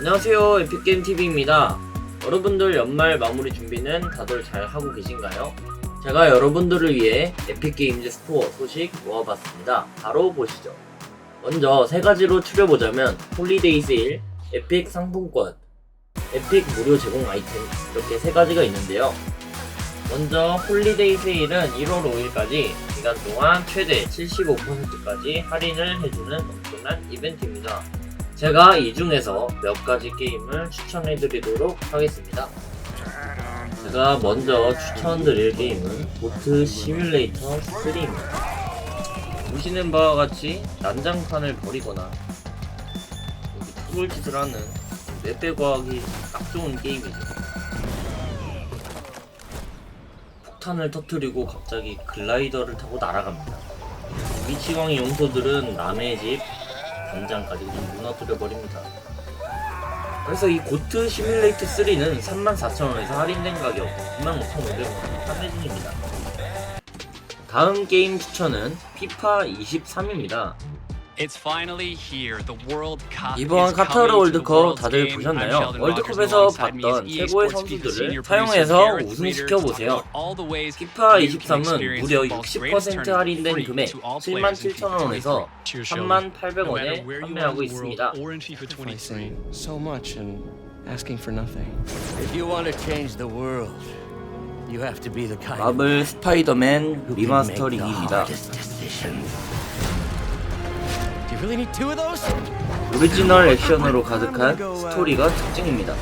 안녕하세요 에픽게임TV입니다. 여러분들 연말 마무리 준비는 다들 잘 하고 계신가요? 제가 여러분들을 위해 에픽게임즈 스토어 소식 모아봤습니다. 바로 보시죠. 먼저 세 가지로 추려보자면 홀리데이 세일, 에픽 상품권, 에픽 무료 제공 아이템 이렇게 세 가지가 있는데요. 먼저 홀리데이 세일은 1월 5일까지 기간 동안 최대 75%까지 할인을 해주는 엄청난 이벤트입니다 제가 이 중에서 몇 가지 게임을 추천해 드리도록 하겠습니다. 제가 먼저 추천드릴 게임은 보트 시뮬레이터 3입니다. 보시는 바와 같이 난장판을 버리거나 여기 트롤짓을 하는 맵배구하기 딱 좋은 게임이죠. 폭탄을 터트리고 갑자기 글라이더를 타고 날아갑니다. 위치광의 용소들은 남의 집 당장까지 그냥 무너뜨려 버립니다. 그래서 이 고트 시뮬레이터 3는 34,000원에서 할인된 가격 25,500원 판매 중입니다. 다음 게임 추천은 피파 23입니다. 이번 카타르 coming to the 월드컵 다들 보셨나요? 월드컵에서 봤던 최고의 선수들을 사용해서 producer Gareth 우승시켜 Reader to 보세요. talk about all the ways 피파 you can 23은 experience 무려 football's greatest 60% tournament 할인된 금액 to all players in FIFA 77,000원에서 23. Cheers, Sheldon. 38,000원에 판매하고 있습니다. or in FIFA 23. Facing so much and asking for nothing. If you want to change the world, you have to be the kind 마블 스파이더맨 리마스터 리기입니다. 오리지널 액션으로 가득한 스토리가 특징입니다.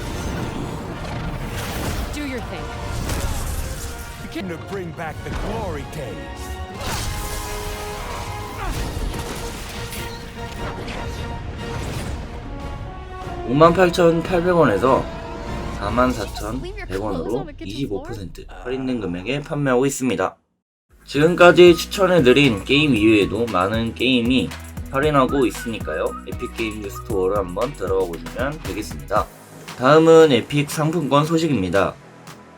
Do your thing. To bring back the glory days. 58,800원에서 44,100원으로 25% 할인된 금액에 판매하고 있습니다. 지금까지 추천해드린 게임 이외에도 많은 게임이 할인하고 있으니까요. 에픽게임즈 스토어를 한번 들어가 보시면 되겠습니다. 다음은 에픽 상품권 소식입니다.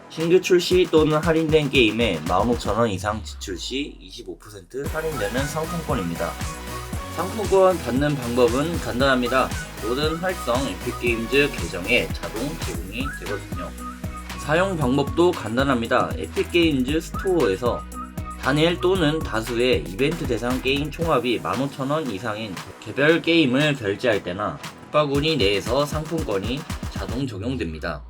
신규 출시 또는 할인된 게임에 15,000원 이상 지출 시 25% 할인되는 상품권입니다. 상품권 받는 방법은 간단합니다. 모든 활성 에픽게임즈 계정에 자동 제공이 되거든요. 사용 방법도 간단합니다. 에픽게임즈 스토어에서 단일 또는 다수의 이벤트 대상 게임 총합이 15,000원 이상인 개별 게임을 결제할 때나 붙바구니 내에서 상품권이 자동 적용됩니다.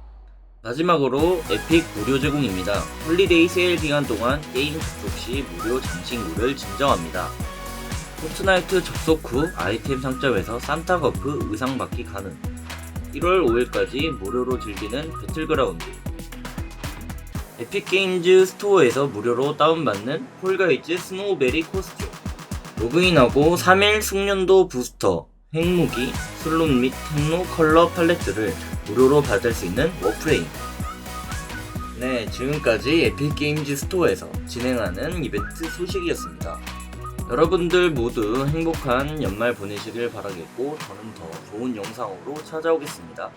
마지막으로 에픽 무료 제공입니다. 홀리데이 세일 기간 동안 게임 접속 시 무료 장식물을 증정합니다. 포트나이트 접속 후 아이템 상점에서 산타거프 의상 받기 가능 1월 5일까지 무료로 즐기는 배틀그라운드 에픽게임즈 스토어에서 무료로 다운받는 폴가이즈 스노우베리 코스튬 로그인하고 3일 숙련도 부스터 핵무기, 슬롯 및 tech노 컬러 팔레트를 무료로 받을 수 있는 워프레임. 네 지금까지 에픽게임즈 스토어에서 진행하는 이벤트 소식이었습니다. 여러분들 모두 행복한 연말 보내시길 바라겠고 저는 더 좋은 영상으로 찾아오겠습니다.